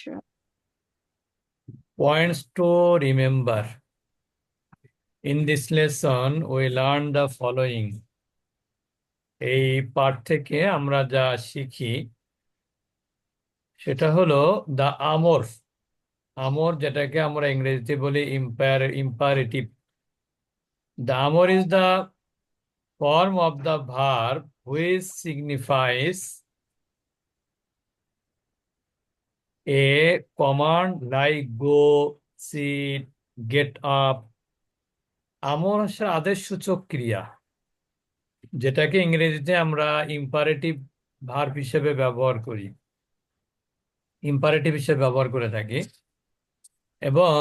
Sure. Points to remember. In this lesson, we learn the following. এই পাঠ থেকে আমরা যা শিখি সেটা হলো দ্য আমর আমর যেটাকে আমরা ইংরেজিতে বলি impaired imperative the Amr is the form of the verb which signifies a command like go sit get up আমর হচ্ছে আদেশসূচক ক্রিয়া, যেটাকে ইংরেজিতে আমরা ইম্পারেটিভ ভার্ব হিসেবে ব্যবহার করি। ইম্পারেটিভ হিসেবে ব্যবহার করে থাকি। এবং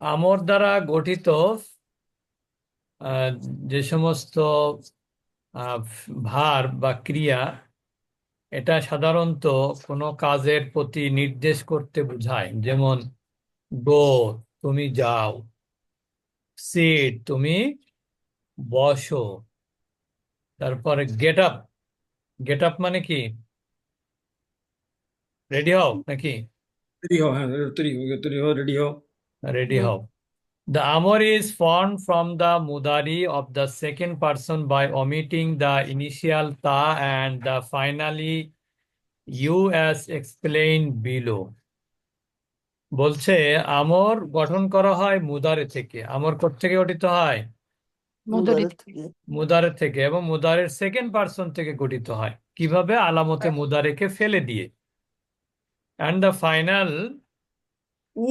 আমর দ্বারা গঠিত যে সমস্ত ভার্ব বা ক্রিয়া এটা সাধারণত কোনো কাজের প্রতি নির্দেশ করতে বোঝায়। যেমন গো তুমি যাও। সিট তুমি বসো। তারপরে গেট আপ। গেট আপ মানে কি? রেডি হও নাকি? তৈরি হও হ্যাঁ তৈরি হও তৈরি হও। রেডি হও। The amor is formed from the mudari of the second person by omitting the initial ta and the finally you as explained below বলছে আমর গঠন করা হয় মুদারে থেকে আমর থেকে গঠিত হয় মুদারে থেকে এবং মুদারের সেকেন্ড পার্সন থেকে গঠিত হয় কীভাবে আলামতে মুদারেকে ফেলে দিয়ে অ্যান্ড দ্য ফাইনাল উ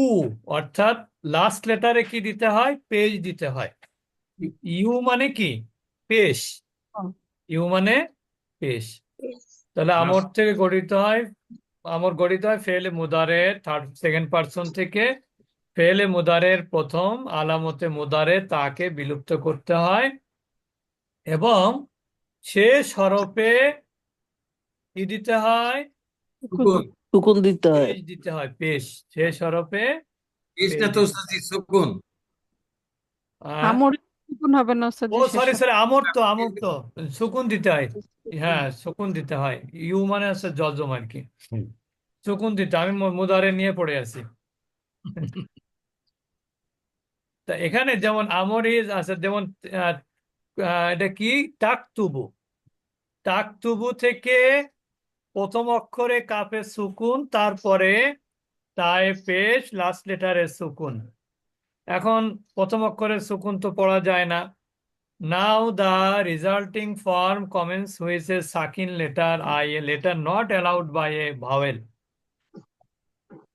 অর্থাৎ লাস্ট লেটারে কি দিতে হয়? পেজ দিতে হয়। ইউ মানে কি? পেশ ইউ মানে পেশ তাহলে আমর থেকে গঠিত হয় আমর গঠিত হয় ফেলে মুদারের থার্ড সেকেন্ড পার্সন থেকে। ফেলে মুদারের প্রথম আলামতে মুদারে তাকে বিলুপ্ত করতে হয়। এবং শেষ হরফে কি দিতে হয়? দিতে হয়। পেশ দিতে হয় পেশ শেষ হরফে পেজটা তো উস্তাদি সুকুন আমর সুকুন হবে না ওস্তাদ ও সরি সরি আমর তো আমর তো। সুকুন দিতে হয়। হ্যাঁ সুকুন দিতে হয়। ইউ মানে হচ্ছে জজম আর কি। সুকুন দিতে আমি মুদারে নিয়ে পড়ে আছি। তা এখানে যেমন আমর ইজ আছে যেমন আহ, আহ, এটা কি? টাকতুবু টাকতুবু থেকে প্রথম অক্ষরে কাপে সুকুন তারপরে তায় পেশ লাস্ট লেটারে সুকুন এখন প্রথম অক্ষরের সুকুন তো পড়া যায় না। Now the resulting form commence a Sakin letter I a letter not allowed by a vowel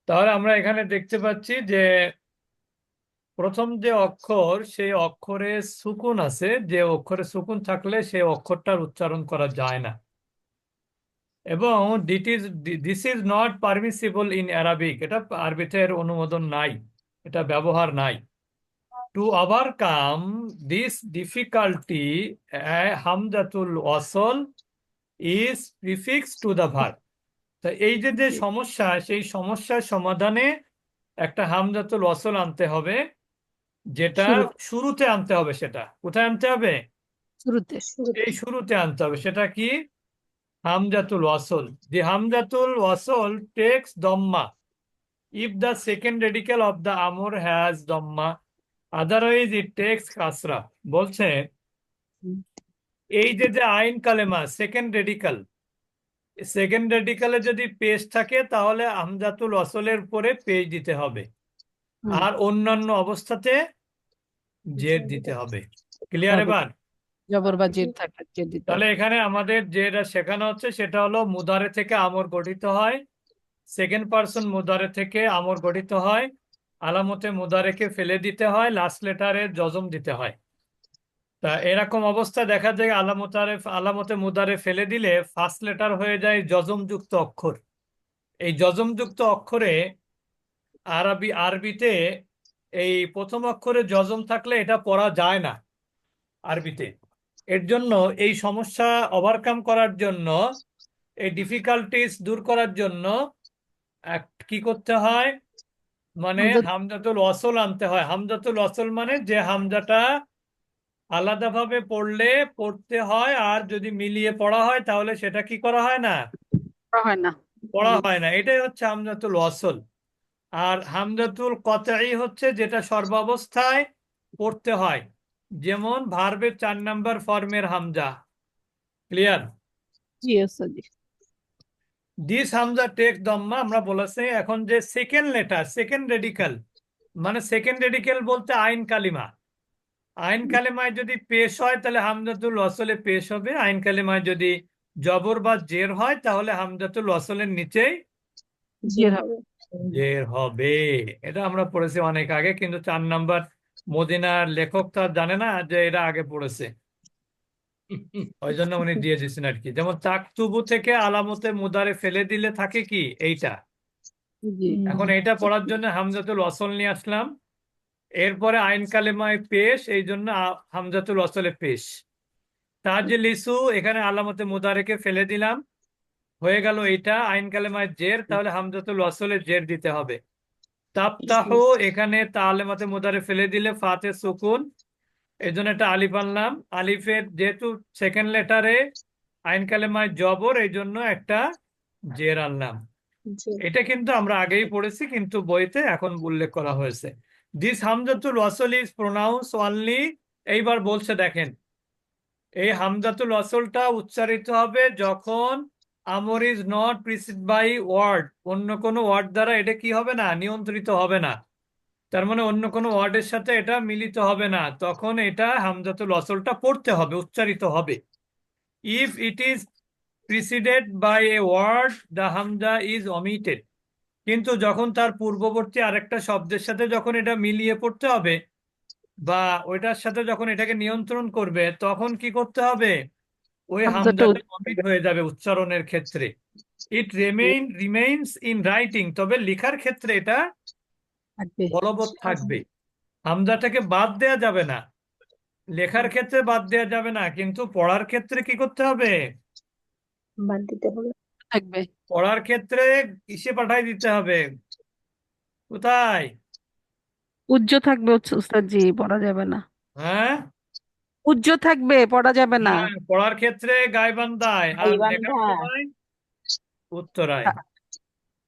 তাহলে আমরা এখানে দেখতে পাচ্ছি যে প্রথম যে অক্ষর, সেই অক্ষরে সুকুন আছে। যে অক্ষরে সুকুন থাকলে সেই অক্ষরটার উচ্চারণ করা যায় না। এবং this is this is not permissible in Arabic এটা আরবিতে এর অনুমোদন নাই এটা ব্যবহার নাই। টু ওভারকাম দিস ডিফিকাল্টি হামজাতুল ওয়াসল is prefix to the verb তো এই যে যে সমস্যা সেই সমস্যার সমাধানে একটা হামজাতুল ওয়াসল আনতে হবে যেটা শুরুতে আনতে হবে সেটা। কোথায় আনতে হবে? শুরুতে। এই শুরুতে আনতে হবে। সেটা কি? হামজাতুল ওয়াসল দি হামজাতুল ওয়াসল takes দম্মা if the second radical of the Amr has দম্মা আদারওয়াইজ ইট টেক্স কাসরা বলছে। এই যে যে আইন কালেমা সেকেন্ড রেডিক্যাল সেকেন্ড রেডিক্যালে যদি পেজ থাকে তাহলে হামজাতুল ওয়াসলের পরে পেজ দিতে হবে। আর অন্যান্য অবস্থাতে জের দিতে হবে ক্লিয়ার। এবার জবর বা জের থাকে তাহলে। এখানে আমাদের যেটা শেখানো হচ্ছে সেটা হলো মুদারে থেকে আমর গঠিত হয়। সেকেন্ড পার্সন মুদারে থেকে আমর গঠিত হয়। আলামতে মুদারেকে ফেলে দিতে হয় লাস্ট লেটারে জজম দিতে হয়। তা এরকম অবস্থা দেখা যায় আলামতারে আলামতে মুদারে ফেলে দিলে ফার্স্ট লেটার হয়ে যায় জজমযুক্ত অক্ষর। এই জজমযুক্ত অক্ষরে আরবি আরবিতে এই প্রথম অক্ষরে জজম থাকলে এটা পড়া যায় না আরবিতে। এর জন্য এই সমস্যা ওভারকাম করার জন্য এই ডিফিকাল্টিস দূর করার জন্য এক- কি করতে হয়? মানে হামজাতুল ওয়াসল আনতে হয়। হামজাতুল ওয়াসল মানে যে হামজাটা আলাদাভাবে পড়লে পড়তে হয় আর যদি মিলিয়ে পড়া হয় তাহলে সেটা কি করা হয় না? হয় না। পড়া হয় না। এটাই হচ্ছে হামজাতুল ওয়াসল। আর হামজাতুল কতই হচ্ছে যেটা সর্বাবস্থায় পড়তে হয়। যেমন ভার্বের চার নাম্বার ফর্মের হামজা। ক্লিয়ার দিস হামজা টেক দম্মা আমরা বলেছি এখন যে সেকেন্ড লেটার সেকেন্ড রেডিকাল মানে সেকেন্ড রেডিকাল বলতে আইন কালিমা। আইন কালিমায় যদি পেশ হয় তাহলে হামজাতুল ওয়াসলে পেশ হবে। আইন কালিমায় যদি জবর বা জের হয় তাহলে হামজাতুল ওয়াসলের নিচেই জের জের হবে। এটা আমরা পড়েছি অনেক আগে কিন্তু চার নাম্বার মদিনার লেখক তো আর জানে না যে এরা আগে পড়েছে। ওই জন্য উনি দিয়ে দিয়েছেন আর কি। যেমন তাকতুবু থেকে আলামতে মুদারে ফেলে দিলে থাকে কি? এইটা। এখন এটা পড়ার জন্য হামজাতুল ওয়াসল নিয়ে আসলাম। এরপরে আইন কালেমায় পেশ এই জন্য হামজাতুল ওয়াসলে পেশ। তাজলিসু এখানে আলামতে মুদারেকে ফেলে দিলাম। হয়ে গেল এইটা আইন কালেমায় জের তাহলে হামজাতুল ওয়াসলে জের দিতে হবে। তাফতাহু এখানে তালেমাতে মোদারে ফেলে দিলে ফাতে সুকুন। এই জন্য একটা আলিফ আনলাম। আলিফের যেহেতু সেকেন্ড লেটারে আইন কালেমায় জবর এই জন্য একটা জের আনলাম। এটা কিন্তু আমরা আগেই পড়েছি কিন্তু বইতে এখন উল্লেখ করা হয়েছে। দিস হামজাতুল ওয়াসল ইজ প্রোনাউন্স অনলি এইবার বলছে দেখেন এই হামজাতুল ওয়াসলটা উচ্চারিত হবে যখন আমর is not precede by word অন্য কোনো ওয়ার্ড দ্বারা এটা কি হবে না? নিয়ন্ত্রিত হবে না। তার মানে অন্য কোনো ওয়ার্ডের সাথে এটা মিলিত হবে না। তখন এটা হামজাতুল ওয়াসলটা পড়তে হবে, উচ্চারিত হবে। If it is preceded by a word the হামজা ইজ অমিটেড কিন্তু যখন তার পূর্ববর্তী আরেকটা শব্দের সাথে যখন এটা মিলিয়ে পড়তে হবে, বা ওইটার সাথে যখন এটাকে নিয়ন্ত্রণ করবে, তখন কি করতে হবে? ওই হামজাটা অমিট হয়ে যাবে উচ্চারণের ক্ষেত্রে। It remain remains in writing তবে লেখার ক্ষেত্রে এটা বলবৎ থাকবে। হামজাটাকে বাদ দেয়া যাবে না। লেখার ক্ষেত্রে বাদ দেয়া যাবে না কিন্তু পড়ার ক্ষেত্রে কি করতে হবে? বাদ দিতে হবে। থাকবে। পড়ার ক্ষেত্রে ইসে পাঠাই দিতে হবে। কোথায়? উজ্জ থাকবে উচ্চ- উস্তাদ জি পড়া যাবে না। হ্যাঁ? উজ্জ থাকবে পড়া যাবে না। হ্যাঁ, পড়ার ক্ষেত্রে গাইবান্ধায় আর লেখার গাইবান্ধা। সময় উত্তরায়।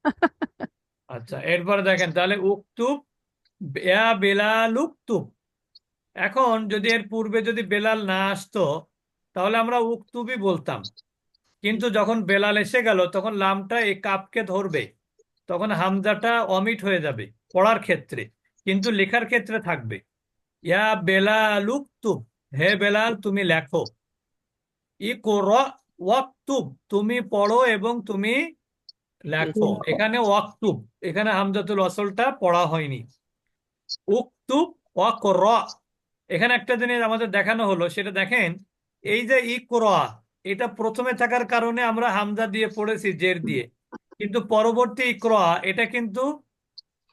আচ্ছা এরপরে দেখেন তাহলে উক্তুব ইয়া বেলাল উক্তুব এখন যদি এর পূর্বে যদি বেলাল না আসতো তাহলে আমরা উক্তুবই বলতাম। কিন্তু যখন বেলাল এসে গেল তখন লামটা এই কাপকে ধরবে। তখন হামজাটা অমিট হয়ে যাবে পড়ার ক্ষেত্রে কিন্তু লেখার ক্ষেত্রে থাকবে। ইয়া বেলাল উক্তুব হে বেলাল তুমি লেখো। ই কোর ওয়াক্তুব তুমি পড়ো এবং তুমি লেখো। এখানে ওয়াক্তুব এখানে হামজাতুল আসলটা পড়া হয়নি। উক্তুব ওয়াকর এখানে একটা জিনিস আমাদের দেখানো হলো সেটা দেখেন এই যে ইকরা এটা প্রথমে থাকার কারণে আমরা হামজা দিয়ে পড়েছি জের দিয়ে। কিন্তু পরবর্তী ইকরা এটা কিন্তু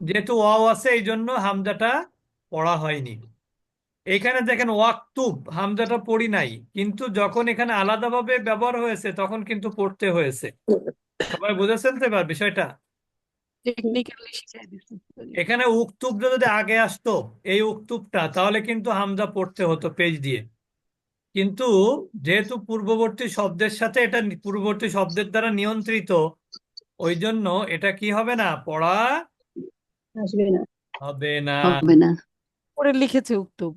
যেহেতু ওয়াও আছে এই জন্য হামজাটা পড়া হয়নি। এখানে দেখেন ওয়াক্তুব হামজাটা পড়ি নাই কিন্তু যখন এখানে আলাদাভাবে ব্যবহার হয়েছে তখন কিন্তু পড়তে হয়েছে। সবাই বুঝেছেন তো এবার বিষয়টা? টেকনিক্যালি শিখাই দিচ্ছে উস্তাদ জি। এখানে উক্তুবটা যদি আগে আসতো এই উক্তুবটা তাহলে কিন্তু হামজা পড়তে হতো পেজ দিয়ে। কিন্তু যেহেতু পূর্ববর্তী শব্দের সাথে এটা পূর্ববর্তী শব্দের দ্বারা নিয়ন্ত্রিত ওই জন্য এটা কি হবে না? পড়া আসবে না। হবে না। হবে না। পরে লিখেছে উক্তুব।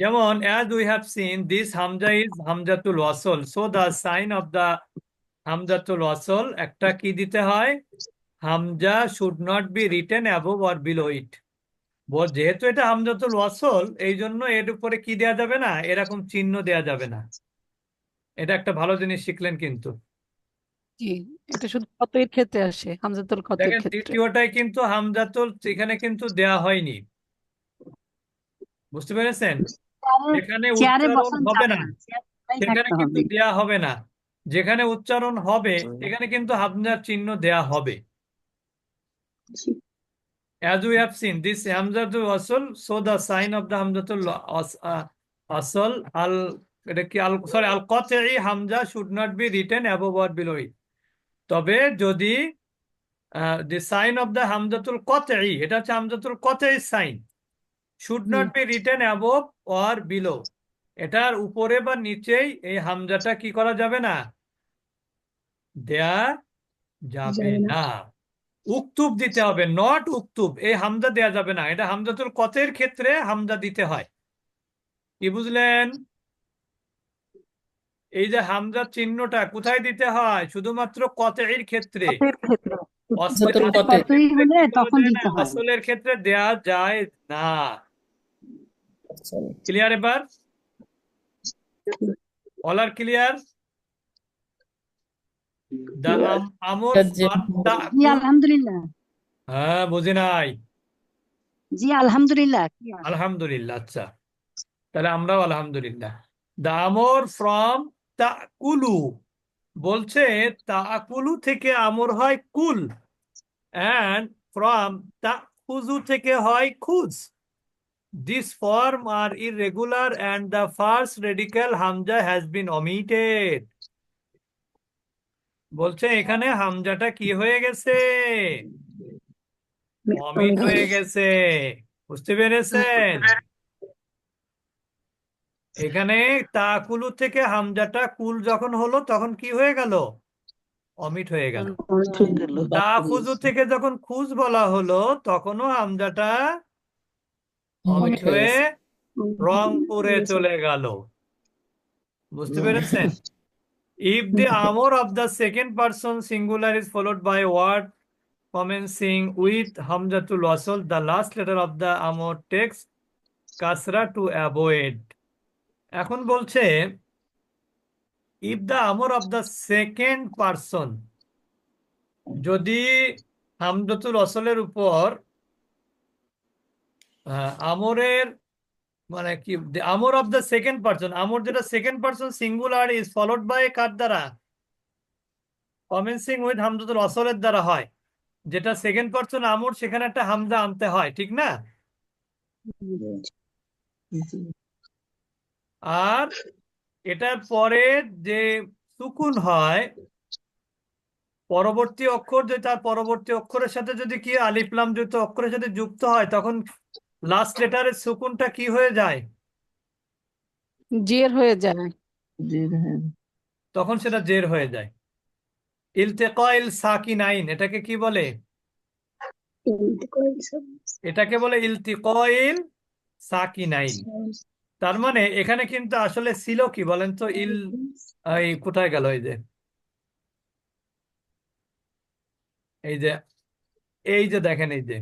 যেমন as we have seen this hamza is hamzatul wasl. So the sign of the hamzatul wasl একটা কি দিতে হয়? Hamza should not be written above or below it. বল যেহেতু এটা হামজাতুল ওয়াসল এই জন্য এর উপরে কি দেয়া যাবে না? এরকম চিহ্ন দেয়া যাবে না। এটা একটা ভালো জিনিস শিখলেন কিন্তু। জি এটা শুধু ক্ষেত্রে আসে হামজাতুল ক্ষেত্রে। দ্বিতীয়টাই কিন্তু হামজাতুল এখানে কিন্তু দেয়া হয়নি। বুঝতে পেরেছেন? এখানে চেয়ারে উচ্চারণ হবে না সেখানে কিন্তু দেয়া হবে না। যেখানে উচ্চারণ হবে এখানে কিন্তু হামজার চিহ্ন দেয়া হবে। জি। as we have seen this hamzatul wasl so the sign of the hamzatul uh, asl al এটা কি আল সরি আল কতই Hamza should not be written above or below it তবে যদি দি সাইন অফ দ্য হামজাতুল কতই এটা হচ্ছে হামজাতুল কতই sign should not be written above or below এটার উপরে বা নিচেই এই হামজাটা কি করা যাবে না? দেয়া যাবে না। উক্তুব দিতে হবে নট উক্তুব। এই হামজা দেয়া যাবে না। এটা হামজাতুল কতের ক্ষেত্রে হামজা দিতে হয়? কি বুঝলেন? এই যে হামজার চিহ্নটা কোথায় দিতে হয়? শুধুমাত্র কতের ক্ষেত্রে। আসলের ক্ষেত্রে দেয়া যায় না। ক্লিয়ার এবার? অল আর ক্লিয়ার আমর জি, আলহামদুলিল্লাহ। হ্যাঁ বুঝি নাই। জি আলহামদুলিল্লাহ আলহামদুলিল্লাহ আচ্ছা। তাহলে আমরাও আলহামদুলিল্লাহ। দা আমর ফ্রম তাকুলু বলছে তাকুলু থেকে আমর হয় কুল অ্যান্ড ফ্রম তাখুজু থেকে হয় খুজ। This form are irregular and the first radical hamza has been omitted. বলছে এখানে হামজাটা কি হয়ে গেছে? অমিট হয়ে গেছে। বুঝতে পেরেছেন? এখানে তাকুলু থেকে হামজাটা কুল যখন হলো তখন কি হয়ে গেল? অমিট হয়ে গেল। তাফুজু থেকে যখন খুজ বলা হলো তখনও হামজাটা রংপুরে চলে গেল। বুঝতে পেরেছেন? If the Amr of the second person singular is followed by word commencing with হামজাতুল আসল the last letter of the Amr takes কাসরা টু অ্যাভয়েড এখন বলছে ইফ দ্য আমর অফ দ্য সেকেন্ড পার্সন যদি হামজাতুল আসলের উপর আমরের মানে কি আমর অফ দ্য সেকেন্ড পার্সন আমর যেটা second person singular is followed by কার দ্বারা? কমেন্সিং উইথ হামজাতুল অসলের দ্বারা হয়। যেটা সেকেন্ড পার্সন আমর সেখানে একটা হামজা আনতে হয়, ঠিক না? আর এটার পরে যে সুকুন হয়, পরবর্তী অক্ষর যে তার পরবর্তী অক্ষরের সাথে যদি কি আলিফলাম যুক্ত অক্ষরের সাথে যুক্ত হয়, তখন লাস্ট লেটারের সুকুনটা কি হয়ে যায়? জের হয়ে যায়। তখন সেটা জের হয়ে যায়। ইলতেকাইল সাকিনাইন এটাকে কি বলে? এটাকে বলে ইলতিকাইল সাকিনাইন। তার মানে এখানে কিন্তু আসলে ছিল কি বলেন তো? ইল এই কোথায় গেল এই যে? এই যে এই যে দেখেন এই যে।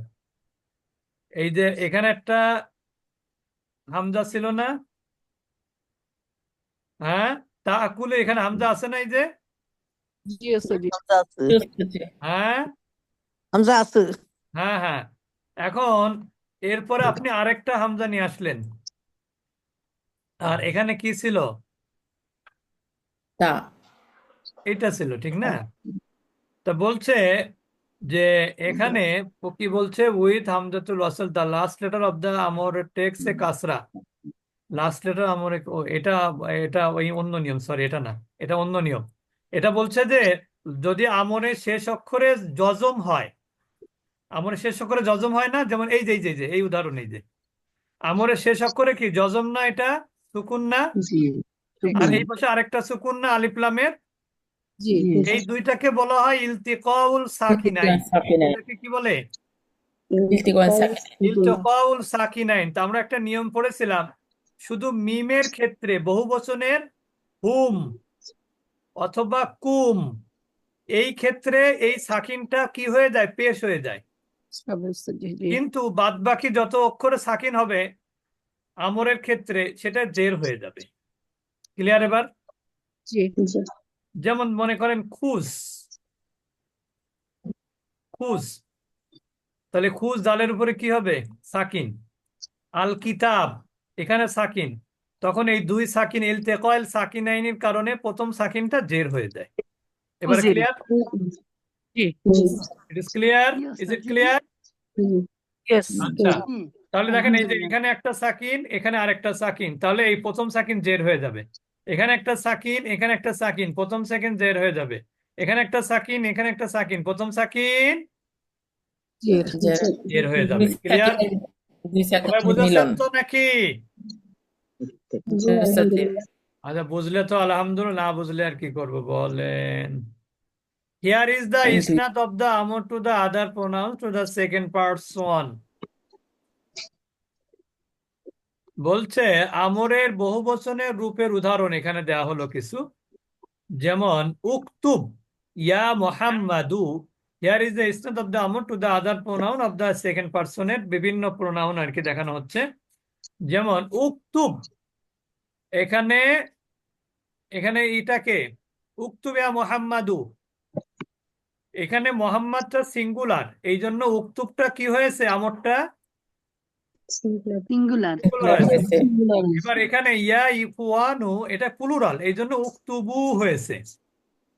এই যে এখানে একটা হামজা ছিল না? হ্যাঁ? তা আকুলে এখানে হামজা আছে না এই যে? জি আছে জি। হ্যাঁ? হামজা আছে। হ্যাঁ হ্যাঁ। এখন এরপরে আপনি আরেকটা হামজা নিয়ে আসলেন। আর এখানে কি ছিল? তা। এটা ছিল ঠিক না? তা বলছে যে এখানে কি বলছে উইথ হামজাতুল ওয়াসল the last letter of the Amr takes a কাসরা লাস্ট লেটার আমর এটা এটা ওই অন্য নিয়ম সরি এটা না এটা অন্য নিয়ম। এটা বলছে যে যদি আমরের শেষ অক্ষরে জজম হয় আমরের শেষ অক্ষরে জজম হয় না যেমন এই যে এই যে এই যে এই উদাহরণ এই যে। আমরের শেষ অক্ষরে কি জজম না এটা সুকুন না? আর এই পাশে আরেকটা সুকুন না আলিফলামের জি এই দুইটাকে বলা হয় ইলতিকাউল সাকিনাইন। এটাকে কি বলে? ইলতিকাউল সাকিনাইন। তা আমরা একটা নিয়ম পড়েছিলাম শুধু মিমের ক্ষেত্রে বহু বচনের হুম অথবা কুম এই ক্ষেত্রে এই সাকিনটা কি হয়ে যায়? পেশ হয়ে যায়। কিন্তু বাদবাকি যত অক্ষরে সাকিন হবে আমরের ক্ষেত্রে সেটা জের হয়ে যাবে। ক্লিয়ার এবার? জি। যেমন মনে করেন খুজ খুজ তাহলে খুজ দালের উপরে কি হবে? সাকিন। আল কিতাব এখানে সাকিন। তখন এই দুই সাকিন ইলতেকাইল সাকিনাইনের কারণে প্রথম সাকিনটা জের হয়ে যায়। এবারে জি। Clear it is clear is it clear আচ্ছা। তাহলে দেখেন এই যে এখানে একটা সাকিন এখানে আরেকটা সাকিন। তাহলে এই প্রথম সাকিন জের হয়ে যাবে। এখানে একটা সাকিন এখানে একটা সাকিন প্রথম সেকেন্ড জের হয়ে যাবে। এখানে একটা সাকিন এখানে একটা সাকিন প্রথম সাকিন জের হয়ে যাবে। ক্লিয়ার সবাই বুঝেছেন তো নাকি? আচ্ছা বুঝলে তো আলহামদুলিল্লাহ না বুঝলে আর কি করব বলেন। Here is the Thank you. isnad of the amor to the other pronouns to the second person. বলছে, আমরের বহুবচনের রূপের উদাহরণ এখানে দেওয়া হলো কিছু। যেমন, উকতুব, ইয়া মোহাম্মাদু, here is the of the amr to the other pronoun of the second person বিভিন্ন প্রোনাউন আর কি দেখানো হচ্ছে। যেমন, উকতুব, এখানে এখানে এটাকে উকতুব ইয়া মোহাম্মাদু। এখানে মোহাম্মদটা সিঙ্গুলার এই জন্য উকতুবটা কি হয়েছে? আমরটা সিঙ্গুলার সিঙ্গুলার হয়েছে। হয়েছে। এবার এখানে ইয়া ইকুয়ানু এটা প্লুরাল এই জন্য উকতুবু হয়েছে।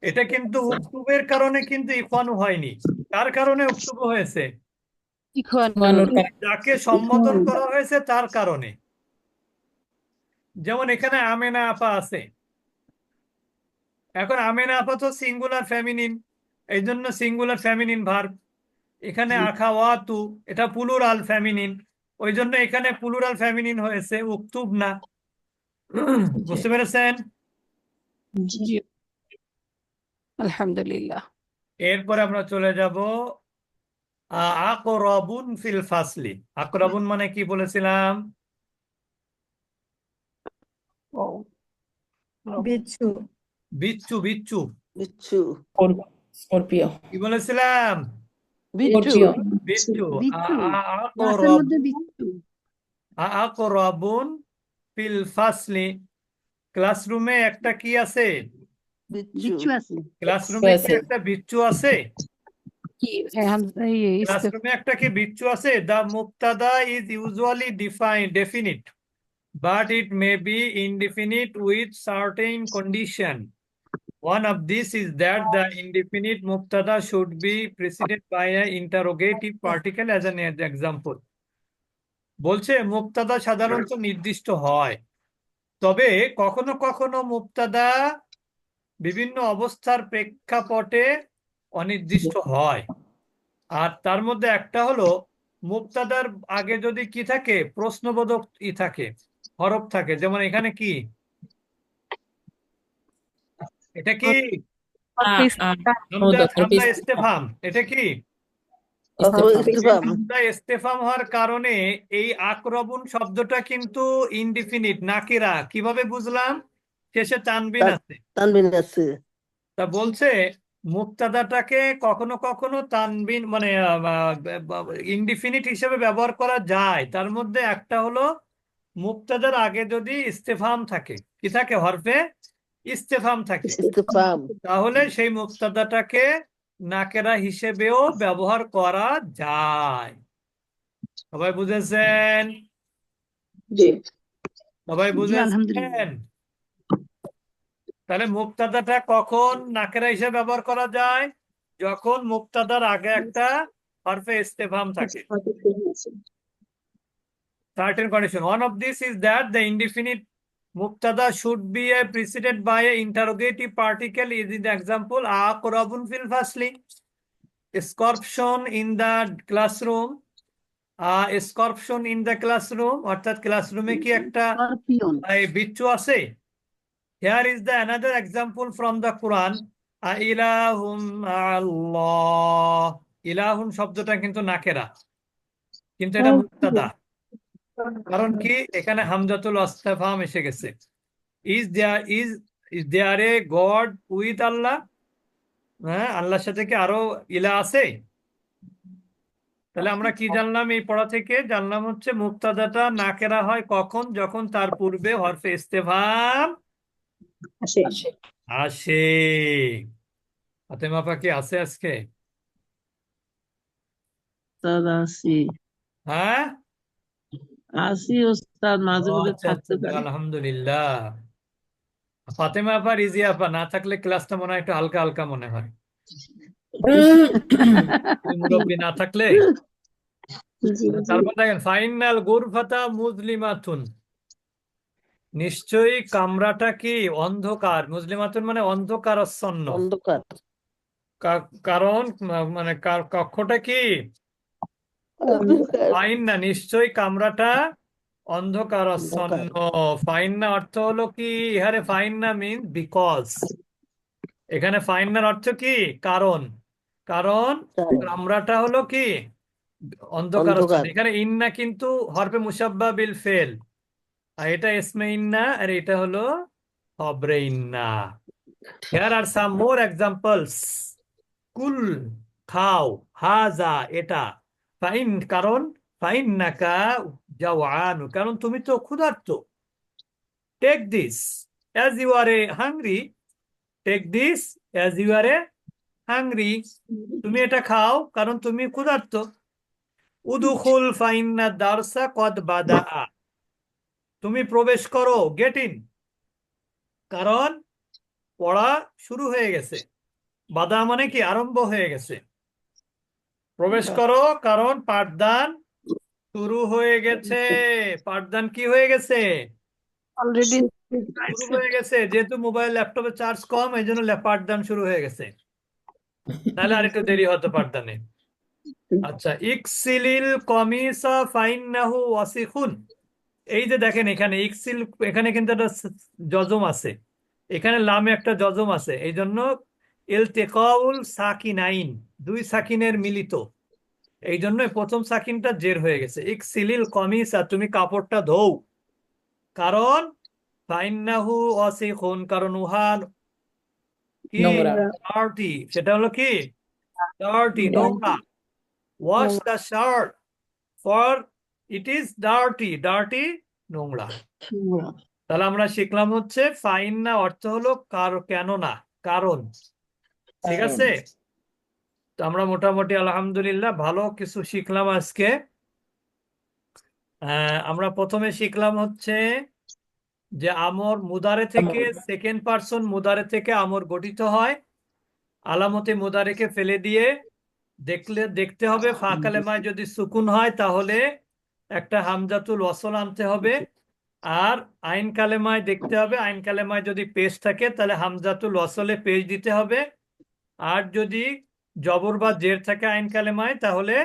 এটা কিন্তু উকতুবের কারণে কিন্তু ইকুয়ানু হয়নি। কার কারণে উকতুবু হয়েছে। যাকে সম্বোধন করা হয়েছে তার কারণে। যেমন এখানে আমেনা আপা আছে। এখন আমেনা আপা তো সিঙ্গুলার ফেমিনিন এই জন্য সিঙ্গুলার ফ্যামিনিন ভার্ব এখানে আখাওয়াতু এটা প্লুরাল ফেমিনিন ওই জন্য এখানে প্লুরাল ফেমিনিন হয়েছে উকতুব না। বুঝতে পেরেছেন? আলহামদুলিল্লাহ। এরপরে আমরা চলে যাব আকরাবুন ফিল ফাসলি। আকরাবুন মানে কি বলেছিলাম? বিচ্ছু। বিচ্ছু বিচ্ছু। বিচ্ছু। স্করপিও। কি বলেছিলাম? আকরাব- আকরাবুন ফিল ফাসলি। ক্লাসরুমে একটা কি আছে? বিচ্ছু। আছে। ক্লাসরুমে কি একটা বিচ্ছু আছে? কি হ্যাঁ, ক্লাসরুমে একটা কি বিচ্ছু আছে? The মুক্তাদা is usually define definite. but it may be indefinite with certain condition. One of these is that the indefinite mubtada should be preceded by an interrogative particle as an example. বলছে মুক্তাদা সাধারণত নির্দিষ্ট হয়। তবে কখনো কখনো মুক্তাদা বিভিন্ন অবস্থার প্রেক্ষাপটে অনির্দিষ্ট হয়। আর তার মধ্যে একটা হলো মুক্তাদার আগে যদি কি থাকে প্রশ্নবোধক ই থাকে হরফ থাকে। যেমন এখানে কি? এটা কি? হামজা বোধক, হামজা ইস- ইস্তেফাম এটা কি? ইস্তেফাম। ইস্তেফাম হওয়ার কারণে এই আক্রবণ শব্দটা কিন্তু ইনডিফিনিট নাকিরা। কীভাবে বুঝলাম? শেষে তানবিন আছে। তানবিন আছে। তা বলছে মুক্তাদাটাকে কখনো কখনো তানবিন মানে ইনডিফিনিট হিসেবে ব্যবহার করা যায়। তার মধ্যে একটা হলো মুক্তাদার আগে যদি ইস্তেফাম থাকে কি থাকে হরফে? ইস্তেফাম থাকে। তাহলে সেই মুক্তাদাটাকে নাকেরা হিসেবেও ব্যবহার করা যায়। সবাই বুঝেছেন? সবাই বুঝেছেন? তাহলে মুক্তাদাটা কখন নাকেরা হিসেবে ব্যবহার করা যায়? যখন মুক্তাদার আগে একটা হরফে ইস্তেফাম থাকে। certain condition. One of this is that the indefinite মুক্তাদা should be a precedent by a interrogative particle is in example আ করাবুন ফিল firstly scorpion in the classroom a scorpion in the classroom অর্থাৎ ক্লাসরুমে কি একটা বিচ্ছু আছে। Here is the another example from the Quran ইলাহুম আল্লাহ। ইলাহুম শব্দটা কিন্তু নাকেরা। কিন্তু এটা মুক্তাদা। কারণ কি? এখানে হামজাতুল ইস্তেফাম এসে গেছে। Is there is is there a god with Allah হ্যাঁ আল্লাহর সাথে কি আরও ইলা আছে? তাহলে আমরা কি জানলাম এই পড়া থেকে? জানলাম হচ্ছে মুক্তাদাটা নাকেরা হয় কখন? যখন তার পূর্বে হরফে ইস্তেফাম আসে। ফাতেমা কি আছে আজকে? হ্যাঁ? আছি উস্তাদ মাঝে আচ্ছা থাকতে আচ্ছা পারি। আলহামদুলিল্লাহ। ফাতেমা আপা রিজি আপা না থাকলে ক্লাসটা মনে হয় একটু হালকা হালকা মনে হয়। মুরব্বি না থাকলে? তারপর দেখেন ফাইনাল গুরফাতা মুজলিমাতুন। নিশ্চয়ই কামরাটা কি অন্ধকার? মুজলিমাতুন মানে অন্ধকারাচ্ছন্ন। অন্ধকার। কারণ মানে কক্ষটা কি? অন্ধকার ফাইন না নিশ্চয়ই কামরাটা অন্ধকারাচ্ছন্ন। ফাইন না অর্থ হলো কি? ইহারে ফাইন না মিন বিকজ এখানে ফাইন্নার অর্থ কি? কারণ। কারণ। কামরাটা হলো কি? অন্ধকার অন্ধকার। এখানে ইন্না কিন্তু হরফে মুসাব্বা বিল ফেল। আর এটা ইসমে ইন্না আর এটা হলো খবরে ইন্না Here are some more examples. কুল খাও হাজা এটা। ফাইন, কারণ ফাইন নাকা জাওয়ানু কারণ তুমি তো ক্ষুধার্ত। Take this as you are a hungry take this as you are a hungry তুমি এটা খাও, কারণ তুমি ক্ষুধার্ত। উদুখুল ফাইন্না দারসা কদ বাদা তুমি প্রবেশ করো গেট ইন কারণ পড়া শুরু হয়ে গেছে। বাদা মানে কি? আরম্ভ হয়ে গেছে। প্রবেশ করো কারণ পাঠদান শুরু হয়ে গেছে। পাঠদান কি হয়ে গেছে? অলরেডি শুরু হয়ে গেছে যেহেতু মোবাইল ল্যাপটপে চার্জ কম এই জন্য পাঠদান শুরু হয়ে গেছে। তাহলে আরেকটু দেরি হতো পাঠদানে। আচ্ছা ইকসিলিল কমিসা ফাইন্নাহু ওয়াসিখুন। এই যে দেখেন এখানে ইকসিল এখানে কিন্তু একটা জজম আছে। এখানে লামে একটা জজম আছে। এই জন্য ইলতেকাউল সাকিনাইন দুই সাকিনের মিলিত। এই জন্য প্রথম সাকিনটা জের হয়ে গেছে। ইকসিলিল কমিসা তুমি কাপড়টা ধোও। কারণ ফাইন্নাহু ওয়াসিখুন কারণ উহা কি। ডার্টি সেটা হলো কি? ডার্টি নোংরা। Wash the shirt for it is dirty dirty নোংরা। তাহলে আমরা শিখলাম হচ্ছে ফাইন না অর্থ হলো কার কেন না কারণ। ঠিক আছে? তো আমরা মোটামুটি আলহামদুলিল্লাহ ভালো কিছু শিখলাম আজকে। আহ, আমরা প্রথমে শিখলাম হচ্ছে যে আমর মুদারে থেকে সেকেন্ড পারসন মুদারে থেকে আমর গঠিত হয়। আলামতে মুদারেকে ফেলে দিয়ে দেখলে দেখতে হবে ফা কালেমায় যদি সুকুন হয় তাহলে একটা হামজাতুল ওয়াসল আনতে হবে। আর আইন কালেমায় দেখতে হবে আইন কালেমায় যদি পেশ থাকে তাহলে হামজাতুল ওয়াসলে পেশ দিতে হবে। আর যদি জবর বা জের থাকে আইন কালেমায় তাহলে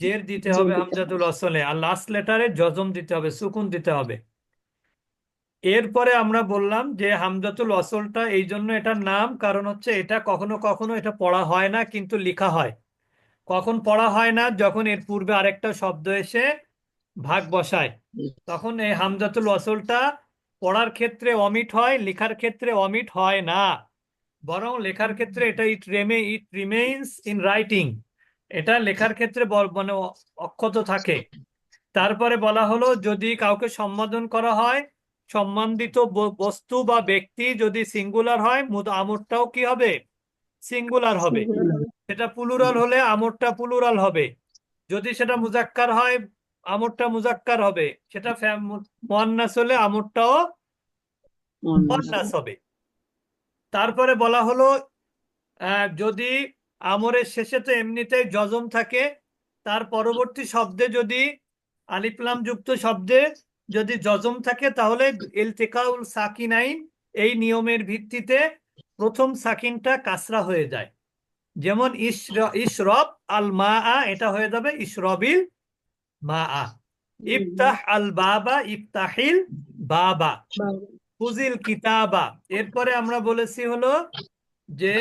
জের দিতে হবে হামজাতুল ওয়াসলে আর লাস্ট লেটারে জজম দিতে হবে সুকুন দিতে হবে। এরপরে আমরা বললাম যে হামজাতুল ওয়াসলটা এই জন্য এটার নাম কারণ হচ্ছে এটা কখনো কখনো এটা পড়া হয় না কিন্তু লেখা হয়। কখন পড়া হয় না যখন এর পূর্বে আরেকটা শব্দ এসে ভাগ বসায়। তখন এই হামজাতুল ওয়াসলটা পড়ার ক্ষেত্রে অমিট হয় লেখার ক্ষেত্রে অমিট হয় না। বরং লেখার ক্ষেত্রে এটা it remain it remains in writing এটা লেখার ক্ষেত্রে মানে অক্ষত থাকে। তারপরে বলা হলো, যদি কাউকে সম্বোধন করা হয় সম্মানিত বস্তু বা ব্যক্তি যদি সিঙ্গুলার হয় আমরটাও কি হবে? সিঙ্গুলার হবে। সেটা প্লুরাল হলে আমরটা প্লুরাল হবে। যদি সেটা মুজাক্কার হয়, আমরটা মুজাক্কার হবে। সেটা মুয়ান্নাস হলে আমরটাও মুয়ান্নাস হবে। তারপরে বলা হলো যদি আমরের শেষে তো এমনিতেই জজম থাকে তার পরবর্তী শব্দে যদি আলিফলাম যুক্ত শব্দে যদি জজম থাকে তাহলে ইলতিকাউল সাকিনাইন এই নিয়মের ভিত্তিতে প্রথম সাকিনটা কাসরা হয়ে যায়। যেমন ইশরব আল মা আ এটা হয়ে যাবে ইশরবিল মা আ ইফতাহ আল বাবা ইফতাহিল বাবা। ফুজিল কিতাবা। এরপরে আমরা বলেছি হলো যে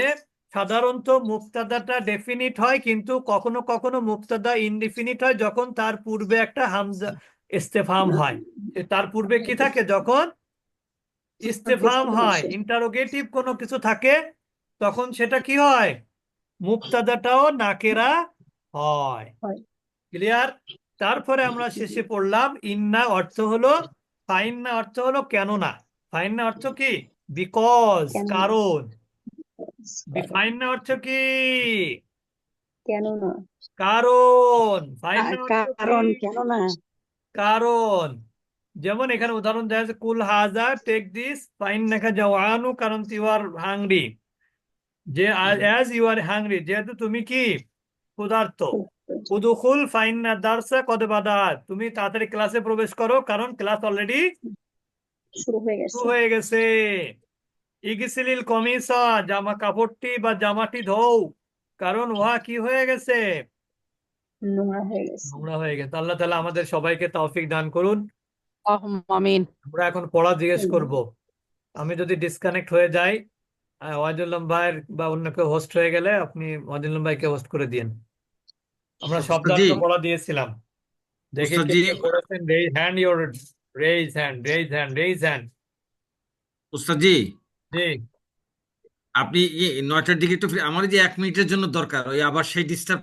সাধারণত মুক্তাদাটা ডেফিনিট হয় কিন্তু কখনো কখনো মুক্তাদা ইনডিফিনিট হয় যখন তার পূর্বে একটা হামজা ইস্তেফাম হয়। তার পূর্বে কি থাকে? যখন ইস্তেফাম হয় ইন্টারোগেটিভ কোনো কিছু থাকে তখন সেটা কি হয়? মুক্তাদাটাও নাকেরা হয়। ক্লিয়ার তারপরে আমরা শেষে পড়লাম ইন্না অর্থ হলো ফাইন্না অর্থ হলো কেননা। ফাইন্না অর্থ কি? বিকজ। কারণ। ফাইন্না অর্থ কি? কেন না? কারণ। অর্থ কারণ? কেন না? কারণ। যেমন এখানে উদাহরণ দেওয়া আছে কুল হাজা টেক দিস ফাইন নাকা জাওয়ানু কারণ ইউ আর হাংরি যে অ্যাজ ইউ আর হাংরি যেহেতু তুমি কি? ক্ষুধার্ত। উদুখুল ফাইন না দারসা কদ বাদাত। তুমি তাড়াতাড়ি ক্লাসে প্রবেশ করো কারণ ক্লাস অলরেডি শুরু হয়ে গেছে। শুরু হয়ে গেছে। ইগিসিলিল কমিসা জামা কাপড়টি বা জামাটি ধোও কারণ উহা কি হয়ে গেছে? নোংরা হয়ে গেছে। নোংরা হয়ে গেছে। আল্লাহ তাআলা আমাদের সবাইকে তৌফিক দান করুন। আমিন। আমরা এখন পড়া জিজ্ঞেস করব। আমি যদি ডিসকানেক্ট হয়ে যাই ওয়াহিদুল্লাহ ভাইয়ের বা অন্য কেউ হোস্ট হয়ে গেলে আপনি ওয়াহিদুল্লাহ ভাইকে হোস্ট করে দিন আমরা সব পড়া দিয়েছিলাম। দেখি কে করেছেন hand your raise hand raise hand raise hand উস্তাদজি জি। আপনি নয়টার দিকে একটু আমার যে এক মিনিটের জন্য দরকার ওই আবার সেই ডিস্টার্ব